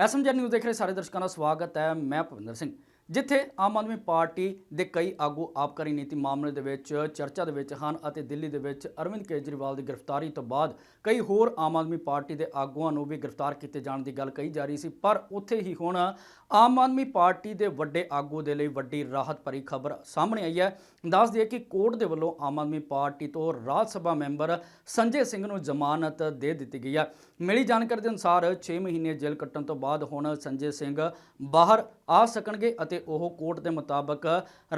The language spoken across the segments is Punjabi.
ਐਸਐਮਜੀ ਨਿਊਜ਼ ਦੇਖ ਰਹੇ ਸਾਰੇ ਦਰਸ਼ਕਾਂ ਦਾ ਸਵਾਗਤ ਹੈ। ਮੈਂ ਭਵਿੰਦਰ ਸਿੰਘ। ਜਿੱਥੇ ਆਮ ਆਦਮੀ ਪਾਰਟੀ ਦੇ ਕਈ ਆਗੂ ਆਬਕਾਰੀ ਨੀਤੀ ਮਾਮਲੇ ਦੇ ਵਿੱਚ, ਚਰਚਾ ਦੇ ਵਿੱਚ ਹਨ ਅਤੇ ਦਿੱਲੀ ਦੇ ਵਿੱਚ ਅਰਵਿੰਦ ਕੇਜਰੀਵਾਲ ਦੀ ਗ੍ਰਿਫਤਾਰੀ ਤੋਂ ਬਾਅਦ ਕਈ ਹੋਰ ਆਮ ਆਦਮੀ ਪਾਰਟੀ ਦੇ ਆਗੂਆਂ ਨੂੰ ਵੀ ਗ੍ਰਿਫਤਾਰ ਕੀਤੇ ਜਾਣ ਦੀ ਗੱਲ ਕਹੀ ਜਾ ਰਹੀ ਸੀ। ਪਰ ਉੱਥੇ ਹੀ ਹੁਣ ਆਮ ਆਦਮੀ ਪਾਰਟੀ ਦੇ ਵੱਡੇ ਆਗੂ ਦੇ ਲਈ ਵੱਡੀ ਰਾਹਤ ਭਰੀ ਖਬਰ ਸਾਹਮਣੇ ਆਈ ਹੈ। ਦੱਸ ਦਈਏ ਕਿ ਕੋਰਟ ਦੇ ਵੱਲੋਂ ਆਮ ਆਦਮੀ ਪਾਰਟੀ ਤੋਂ ਰਾਜ ਸਭਾ ਮੈਂਬਰ ਸੰਜੇ ਸਿੰਘ ਨੂੰ ਜ਼ਮਾਨਤ ਦੇ ਦਿੱਤੀ ਗਈ ਹੈ। ਮਿਲੀ ਜਾਣਕਾਰੀ ਦੇ ਅਨੁਸਾਰ 6 ਮਹੀਨੇ ਜੇਲ੍ਹ ਕੱਟਣ ਤੋਂ ਬਾਅਦ ਹੁਣ ਸੰਜੇ ਸਿੰਘ ਬਾਹਰ ਆ ਸਕਣਗੇ ਅਤੇ ਉਹ ਕੋਰਟ ਦੇ ਮੁਤਾਬਕ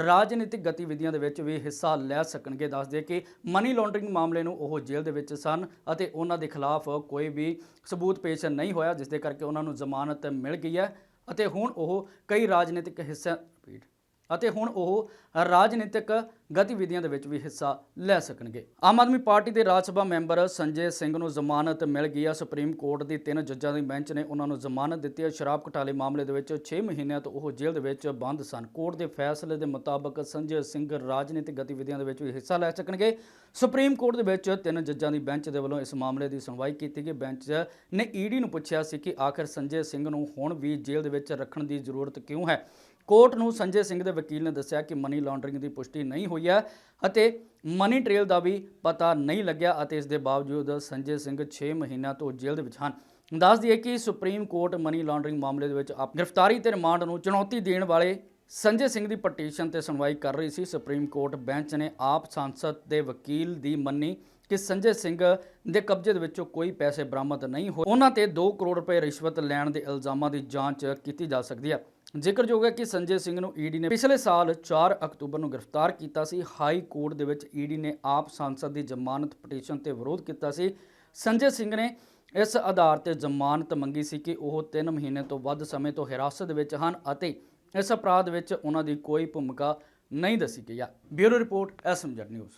ਰਾਜਨੀਤਿਕ ਗਤੀਵਿਧੀਆਂ ਦੇ ਵਿੱਚ ਵੀ ਹਿੱਸਾ ਲੈ ਸਕਣਗੇ। ਦੱਸ ਦਈਏ ਕਿ ਮਨੀ ਲਾਂਡਰਿੰਗ ਮਾਮਲੇ ਨੂੰ ਉਹ ਜੇਲ੍ਹ ਦੇ ਵਿੱਚ ਸਨ ਅਤੇ ਉਹਨਾਂ ਦੇ ਖਿਲਾਫ ਕੋਈ ਵੀ ਸਬੂਤ ਪੇਸ਼ ਨਹੀਂ ਹੋਇਆ ਜਿਸ ਦੇ ਕਰਕੇ ਉਹਨਾਂ ਨੂੰ ਜ਼ਮਾਨਤ ਮਿਲ ਗਈ ਹੈ ਅਤੇ ਹੁਣ ਉਹ ਕਈ ਰਾਜਨੀਤਿਕ ਹਿੱਸਿਆਂ repeat, ਅਤੇ ਹੁਣ ਉਹ ਰਾਜਨੀਤਿਕ ਗਤੀਵਿਧੀਆਂ ਦੇ ਵਿੱਚ ਵੀ ਹਿੱਸਾ ਲੈ ਸਕਣਗੇ। ਆਮ ਆਦਮੀ ਪਾਰਟੀ ਦੇ ਰਾਜ ਸਭਾ ਮੈਂਬਰ ਸੰਜੇ ਸਿੰਘ ਨੂੰ ਜ਼ਮਾਨਤ ਮਿਲ ਗਈ ਹੈ ਸੁਪਰੀਮ ਕੋਰਟ ਦੀ ਤਿੰਨ ਜੱਜਾਂ ਦੀ ਬੈਂਚ ਨੇ ਉਹਨਾਂ ਨੂੰ ਜ਼ਮਾਨਤ ਦਿੱਤੀ ਹੈ ਸ਼ਰਾਬ ਘੁਟਾਲੇ ਮਾਮਲੇ ਦੇ ਵਿੱਚ 6 ਮਹੀਨਿਆਂ ਤੋਂ ਉਹ ਜੇਲ੍ਹ ਦੇ ਵਿੱਚ ਬੰਦ ਸਨ। ਕੋਰਟ ਦੇ ਫੈਸਲੇ ਦੇ ਮੁਤਾਬਕ ਸੰਜੇ ਸਿੰਘ ਰਾਜਨੀਤਿਕ ਗਤੀਵਿਧੀਆਂ ਦੇ ਵਿੱਚ ਵੀ ਹਿੱਸਾ ਲੈ ਸਕਣਗੇ। ਸੁਪਰੀਮ ਕੋਰਟ ਦੇ ਵਿੱਚ ਤਿੰਨ ਜੱਜਾਂ ਦੀ ਬੈਂਚ ਦੇ ਵੱਲੋਂ ਇਸ ਮਾਮਲੇ ਦੀ ਸੁਣਵਾਈ ਕੀਤੀ ਗਈ। ਬੈਂਚ ਨੇ ਈਡੀ ਨੂੰ ਪੁੱਛਿਆ ਸੀ ਕਿ ਆਖਰ ਸੰਜੇ ਸਿੰਘ ਨੂੰ ਹੁਣ ਵੀ ਜੇਲ੍ਹ ਦੇ ਵਿੱਚ ਰੱਖਣ ਦੀ ਜ਼ਰੂਰਤ ਕਿਉਂ ਹੈ? ਕੋਰਟ ਨੂੰ ਸੰਜੇ ਸਿੰਘ ਦੇ ਵਕੀਲ ਨੇ ਦੱਸਿਆ ਕਿ ਮਨੀ ਲਾਂਡਰਿੰਗ ਦੀ ਪੁਸ਼ਟੀ ਨਹੀਂ ਹੋਈ ਹੈ ਅਤੇ ਮਨੀ ਟ੍ਰੇਲ ਦਾ ਵੀ ਪਤਾ ਨਹੀਂ ਲੱਗਿਆ ਅਤੇ ਇਸ ਦੇ ਬਾਵਜੂਦ ਸੰਜੇ ਸਿੰਘ 6 ਮਹੀਨਿਆਂ ਤੋਂ ਜੇਲ੍ਹ ਦੇ ਵਿੱਚ ਹਨ। ਦੱਸ ਦਈਏ ਕਿ ਸੁਪਰੀਮ ਕੋਰਟ ਮਨੀ ਲਾਂਡਰਿੰਗ ਮਾਮਲੇ ਦੇ ਵਿੱਚ ਆਪ ਗ੍ਰਿਫਤਾਰੀ ਤੇ ਰਿਮਾਂਡ ਨੂੰ ਚੁਣੌਤੀ ਦੇਣ ਵਾਲੇ ਸੰਜੇ ਸਿੰਘ ਦੀ ਪਟੀਸ਼ਨ ਤੇ ਸੁਣਵਾਈ ਕਰ ਰਹੀ ਸੀ। ਸੁਪਰੀਮ ਕੋਰਟ ਬੈਂਚ ਨੇ ਆਪ ਸੰਸਦ ਦੇ ਵਕੀਲ ਦੀ ਮੰਨੀ ਕਿ ਸੰਜੇ ਸਿੰਘ ਦੇ ਕਬਜ਼ੇ ਦੇ ਵਿੱਚੋਂ ਕੋਈ ਪੈਸੇ ਬਰਾਮਦ ਨਹੀਂ ਹੋਏ। ਉਹਨਾਂ ਤੇ 2 ਕਰੋੜ ਰੁਪਏ ਰਿਸ਼ਵਤ ਲੈਣ ਦੇ ਇਲਜ਼ਾਮਾਂ ਦੀ ਜਾਂਚ ਕੀਤੀ ਜਾ ਸਕਦੀ ਹੈ। ਜ਼ਿਕਰਯੋਗ ਹੈ ਕਿ ਸੰਜੇ ਸਿੰਘ ਨੂੰ ਈਡੀ ਨੇ ਪਿਛਲੇ ਸਾਲ 4 ਅਕਤੂਬਰ ਨੂੰ ਗ੍ਰਿਫਤਾਰ ਕੀਤਾ ਸੀ। ਹਾਈ ਕੋਰਟ ਦੇ ਵਿੱਚ ਈਡੀ ਨੇ ਆਪ ਸੰਸਦ ਦੀ ਜ਼ਮਾਨਤ ਪਟੀਸ਼ਨ ਤੇ ਵਿਰੋਧ ਕੀਤਾ ਸੀ। ਸੰਜੇ ਸਿੰਘ ਨੇ ਇਸ ਆਧਾਰ ਤੇ ਜ਼ਮਾਨਤ ਮੰਗੀ ਸੀ ਕਿ ਉਹ 3 ਮਹੀਨੇ ਤੋਂ ਵੱਧ ਸਮੇਂ ਤੋਂ ਹਿਰਾਸਤ ਵਿੱਚ ਹਨ ਅਤੇ ਇਸ ਅਪਰਾਧ ਵਿੱਚ ਉਹਨਾਂ ਦੀ ਕੋਈ ਭੂਮਿਕਾ ਨਹੀਂ ਦੱਸੀ ਗਈ ਆ। Bureau report SMZ news.